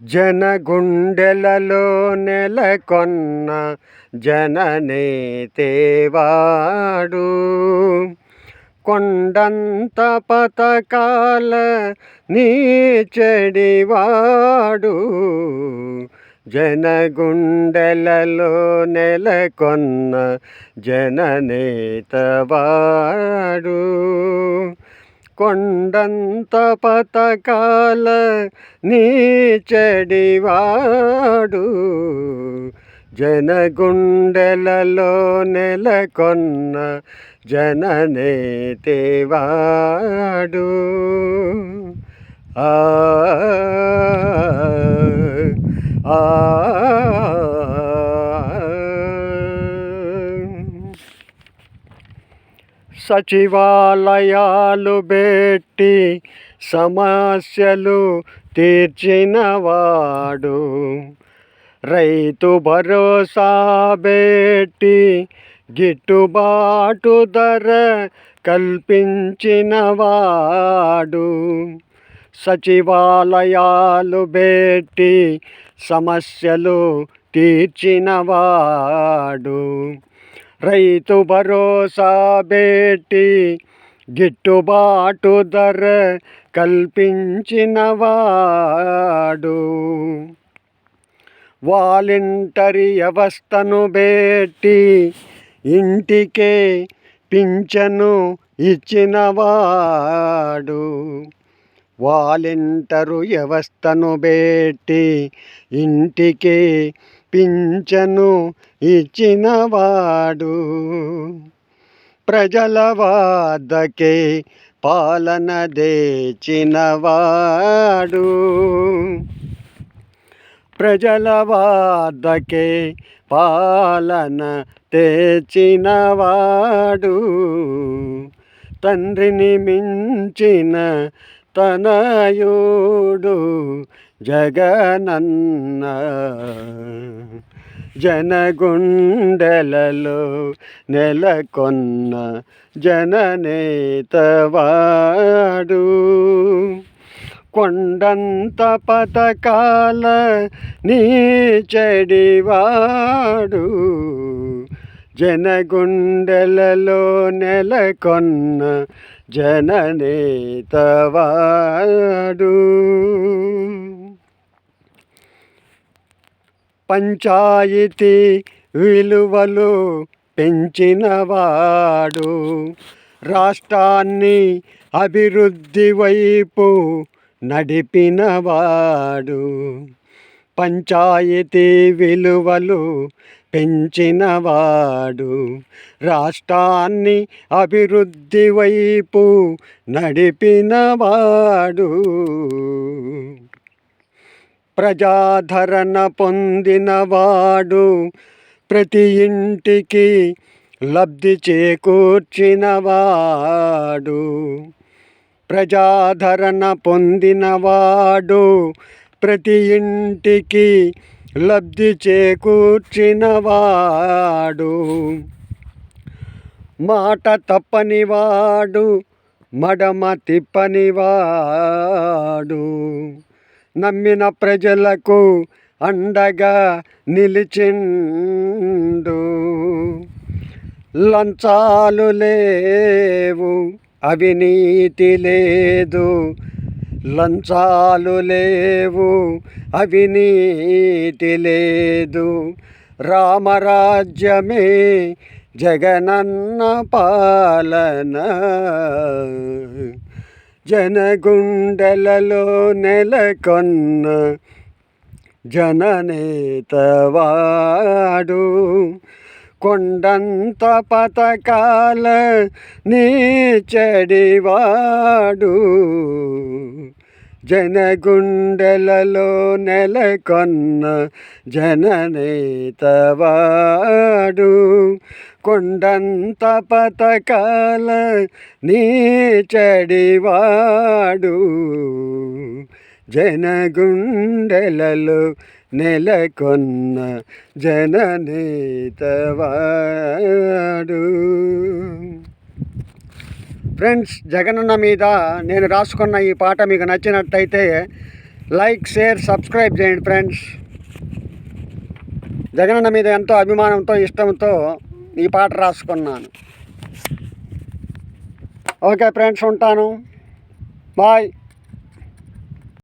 జనగుండెలలో నెలకొన్న జననేతేవాడు కొండంత పతకాల నీచెడివాడు జనగుండెలలో నెలకొన్న జననేతవాడు కొండంత పతకాల నీచెడివాడు జనగుండెలలో నెలకొన్న జననేతేవాడు ఆ ఆ. సచివాలయాలు పెట్టి సమస్యలు తీర్చినవాడు. రైతు భరోసా పెట్టి గిట్టుబాటు ధర కల్పించినవాడు. సచివాలయాలు పెట్టి సమస్యలు తీర్చినవాడు. రైతు భరోసా బేటి గిట్టుబాటు ధర కల్పించినవాడు వాలంటరీ వ్యవస్థను బేటి ఇంటికే పింఛను ఇచ్చినవాడు వాలంటరు వ్యవస్థను బేటి ఇంటికే పింఛను ఇచ్చినవాడు. ప్రజల వాదకే పాలన దేచినవాడు. ప్రజల వాదకే పాలన తెచ్చినవాడు తండ్రిని మించిన తనయుడు జగనన్నా జనగుండెలలో నెలకొన్న జననేతవాడు. కొండంత పథకాల నీ చెడివాడు. జనగుండెలలో నెలకొన్న జననేతవాడు. పంచాయతీ విలువలు పెంచినవాడు. రాష్ట్రాన్ని అభివృద్ధి వైపు నడిపినవాడు. పంచాయతీ విలువలు పెంచినవాడు. రాష్ట్రాన్ని అభివృద్ధి వైపు నడిపినవాడు. ప్రజాధరణ పొందినవాడు ప్రతి ఇంటికి లబ్ధి చేకూర్చినవాడు ప్రజాధరణ పొందినవాడు ప్రతి ఇంటికి లబ్ధి చేకూర్చినవాడు మాట తప్పనివాడు మడమ తిప్పనివాడు నమ్మిన ప్రజలకు అండగా నిలిచిండు. లంచాలు లేవు అవినీతి లేదు. లంచాలు లేవు అవినీతి లేదు. రామరాజ్యమే జగనన్న పాలన. జనగుండెలలో నెలకొన్న జననేతవాడు కొండంత పథకాల నీ చెడివాడు జనగుండెలలో నెలకొన్న జననేతవాడు కొండంత పతకాల నీ చెడివాడు. జనగుండెలలో నెలకొన్న జననేతవాడు. ఫ్రెండ్స్ జగనన్న మీద నేను రాసుకున్న ఈ పాట మీకు నచ్చినట్టయితే లైక్ షేర్ సబ్స్క్రైబ్ చేయండి ఫ్రెండ్స్. జగనన్న మీద ఎంతో అభిమానంతో ఇష్టంతో ఈ పాట రాసుకున్నాను. ఓకే ఫ్రెండ్స్ ఉంటాను. బాయ్.